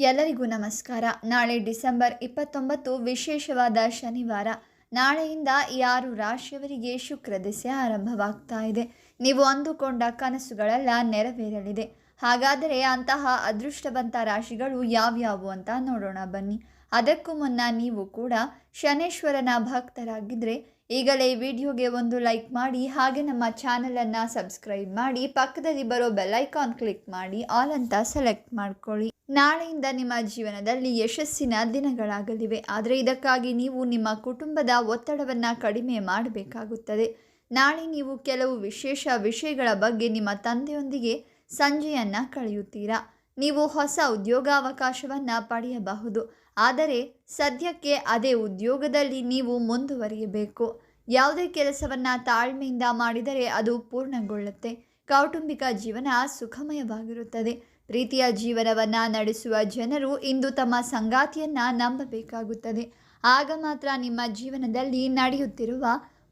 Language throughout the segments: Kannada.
ಎಲ್ಲರಿಗೂ ನಮಸ್ಕಾರ. ನಾಳೆ ಡಿಸೆಂಬರ್ ಇಪ್ಪತ್ತೊಂಬತ್ತು, ವಿಶೇಷವಾದ ಶನಿವಾರ. ನಾಳೆಯಿಂದ ಆರು ರಾಶಿಯವರಿಗೆ ಶುಕ್ರ ದಿಸೆ ಆರಂಭವಾಗ್ತಾ ಇದೆ. ನೀವು ಅಂದುಕೊಂಡ ಕನಸುಗಳೆಲ್ಲ ನೆರವೇರಲಿದೆ. ಹಾಗಾದರೆ ಅಂತಹ ಅದೃಷ್ಟವಂತ ರಾಶಿಗಳು ಯಾವ್ಯಾವು ಅಂತ ನೋಡೋಣ ಬನ್ನಿ. ಅದಕ್ಕೂ ಮುನ್ನ ನೀವು ಕೂಡ ಶನೇಶ್ವರನ ಭಕ್ತರಾಗಿದ್ದರೆ ಈಗಲೇ ವಿಡಿಯೋಗೆ ಒಂದು ಲೈಕ್ ಮಾಡಿ, ಹಾಗೆ ನಮ್ಮ ಚಾನಲನ್ನು ಸಬ್ಸ್ಕ್ರೈಬ್ ಮಾಡಿ, ಪಕ್ಕದಲ್ಲಿ ಬರೋ ಬೆಲ್ಲೈಕಾನ್ ಕ್ಲಿಕ್ ಮಾಡಿ, ಆಲ್ ಅಂತ ಸೆಲೆಕ್ಟ್ ಮಾಡ್ಕೊಳ್ಳಿ. ನಾಳೆಯಿಂದ ನಿಮ್ಮ ಜೀವನದಲ್ಲಿ ಯಶಸ್ಸಿನ ದಿನಗಳಾಗಲಿವೆ. ಆದರೆ ಇದಕ್ಕಾಗಿ ನೀವು ನಿಮ್ಮ ಕುಟುಂಬದ ಒತ್ತಡವನ್ನು ಕಡಿಮೆ ಮಾಡಬೇಕಾಗುತ್ತದೆ. ನಾಳೆ ನೀವು ಕೆಲವು ವಿಶೇಷ ವಿಷಯಗಳ ಬಗ್ಗೆ ನಿಮ್ಮ ತಂದೆಯೊಂದಿಗೆ ಸಂಜೆಯನ್ನು ಕಳೆಯುತ್ತೀರಾ? ನೀವು ಹೊಸ ಉದ್ಯೋಗಾವಕಾಶವನ್ನು ಪಡೆಯಬಹುದು. ಆದರೆ ಸದ್ಯಕ್ಕೆ ಅದೇ ಉದ್ಯೋಗದಲ್ಲಿ ನೀವು ಮುಂದುವರಿಯಬೇಕು. ಯಾವುದೇ ಕೆಲಸವನ್ನು ತಾಳ್ಮೆಯಿಂದ ಮಾಡಿದರೆ ಅದು ಪೂರ್ಣಗೊಳ್ಳುತ್ತೆ. ಕೌಟುಂಬಿಕ ಜೀವನ ಸುಖಮಯವಾಗಿರುತ್ತದೆ. ಪ್ರೀತಿಯ ಜೀವನವನ್ನು ನಡೆಸುವ ಜನರು ಇಂದು ತಮ್ಮ ಸಂಗಾತಿಯನ್ನು ನಂಬಬೇಕಾಗುತ್ತದೆ. ಆಗ ಮಾತ್ರ ನಿಮ್ಮ ಜೀವನದಲ್ಲಿ ನಡೆಯುತ್ತಿರುವ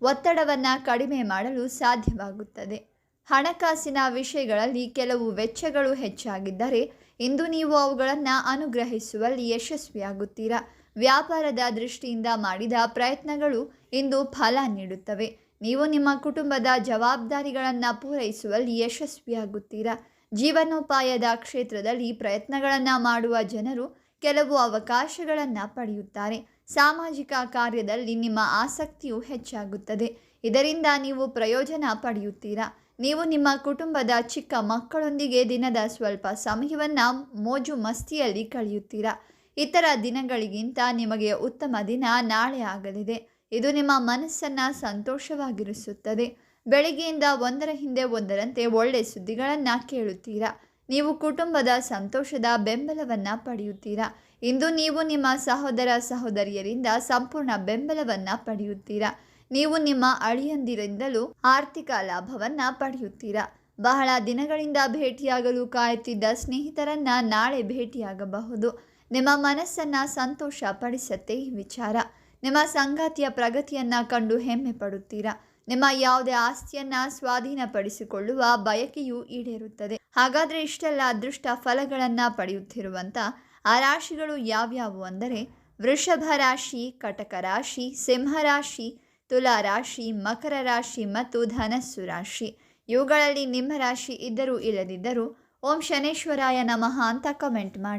ಒತ್ತಡವನ್ನು ಕಡಿಮೆ ಮಾಡಲು ಸಾಧ್ಯವಾಗುತ್ತದೆ. ಹಣಕಾಸಿನ ವಿಷಯಗಳಲ್ಲಿ ಕೆಲವು ವೆಚ್ಚಗಳು ಹೆಚ್ಚಾಗಿದ್ದರೆ ಇಂದು ನೀವು ಅವುಗಳನ್ನು ಅನುಗ್ರಹಿಸುವಲ್ಲಿ ಯಶಸ್ವಿಯಾಗುತ್ತೀರಾ? ವ್ಯಾಪಾರದ ದೃಷ್ಟಿಯಿಂದ ಮಾಡಿದ ಪ್ರಯತ್ನಗಳು ಇಂದು ಫಲ ನೀಡುತ್ತವೆ. ನೀವು ನಿಮ್ಮ ಕುಟುಂಬದ ಜವಾಬ್ದಾರಿಗಳನ್ನು ಪೂರೈಸುವಲ್ಲಿ ಯಶಸ್ವಿಯಾಗುತ್ತೀರಾ? ಜೀವನೋಪಾಯದ ಕ್ಷೇತ್ರದಲ್ಲಿ ಪ್ರಯತ್ನಗಳನ್ನು ಮಾಡುವ ಜನರು ಕೆಲವು ಅವಕಾಶಗಳನ್ನು ಪಡೆಯುತ್ತಾರೆ. ಸಾಮಾಜಿಕ ಕಾರ್ಯದಲ್ಲಿ ನಿಮ್ಮ ಆಸಕ್ತಿಯು ಹೆಚ್ಚಾಗುತ್ತದೆ. ಇದರಿಂದ ನೀವು ಪ್ರಯೋಜನ ಪಡೆಯುತ್ತೀರಾ? ನೀವು ನಿಮ್ಮ ಕುಟುಂಬದ ಚಿಕ್ಕ ಮಕ್ಕಳೊಂದಿಗೆ ದಿನದ ಸ್ವಲ್ಪ ಸಮಯವನ್ನು ಮೋಜು ಮಸ್ತಿಯಲ್ಲಿ ಕಳೆಯುತ್ತೀರಾ? ಇತರ ದಿನಗಳಿಗಿಂತ ನಿಮಗೆ ಉತ್ತಮ ದಿನ ನಾಳೆ ಆಗಲಿದೆ. ಇದು ನಿಮ್ಮ ಮನಸ್ಸನ್ನು ಸಂತೋಷವಾಗಿರಿಸುತ್ತದೆ. ಬೆಳಗ್ಗೆಯಿಂದ ಒಂದರ ಹಿಂದೆ ಒಂದರಂತೆ ಒಳ್ಳೆ ಸುದ್ದಿಗಳನ್ನು ಕೇಳುತ್ತೀರಾ? ನೀವು ಕುಟುಂಬದ ಸಂತೋಷದ ಬೆಂಬಲವನ್ನು ಪಡೆಯುತ್ತೀರಾ? ಇಂದು ನೀವು ನಿಮ್ಮ ಸಹೋದರ ಸಹೋದರಿಯರಿಂದ ಸಂಪೂರ್ಣ ಬೆಂಬಲವನ್ನು ಪಡೆಯುತ್ತೀರಾ? ನೀವು ನಿಮ್ಮ ಅಳಿಯಂದಿರಿಂದಲೂ ಆರ್ಥಿಕ ಲಾಭವನ್ನ ಪಡೆಯುತ್ತೀರಾ? ಬಹಳ ದಿನಗಳಿಂದ ಭೇಟಿಯಾಗಲು ಕಾಯುತ್ತಿದ್ದ ಸ್ನೇಹಿತರನ್ನ ನಾಳೆ ಭೇಟಿಯಾಗಬಹುದು. ನಿಮ್ಮ ಮನಸ್ಸನ್ನ ಸಂತೋಷ ಪಡಿಸತ್ತೆ ಈ ವಿಚಾರ. ನಿಮ್ಮ ಸಂಗಾತಿಯ ಪ್ರಗತಿಯನ್ನ ಕಂಡು ಹೆಮ್ಮೆ ಪಡುತ್ತೀರಾ? ನಿಮ್ಮ ಯಾವುದೇ ಆಸ್ತಿಯನ್ನ ಸ್ವಾಧೀನಪಡಿಸಿಕೊಳ್ಳುವ ಬಯಕೆಯು ಈಡೇರುತ್ತದೆ. ಹಾಗಾದ್ರೆ ಇಷ್ಟೆಲ್ಲ ಅದೃಷ್ಟ ಫಲಗಳನ್ನ ಪಡೆಯುತ್ತಿರುವಂಥ ಆ ರಾಶಿಗಳು ಯಾವ್ಯಾವು ಅಂದರೆ ವೃಷಭ ರಾಶಿ, ಕಟಕ ರಾಶಿ, ಸಿಂಹ ರಾಶಿ ತುಲಾ ರಾಶಿ, ಮಕರ ರಾಶಿ ಮತ್ತು ಧನಸ್ಸು ರಾಶಿ. ಇವುಗಳಲ್ಲಿ ನಿಮ್ಮ ರಾಶಿ ಇದ್ದರೂ ಇಲ್ಲದಿದ್ದರೂ ಓಂ ಶನೇಶ್ವರಾಯ ನಮಃ ಅಂತ ಕಮೆಂಟ್ ಮಾಡಿ.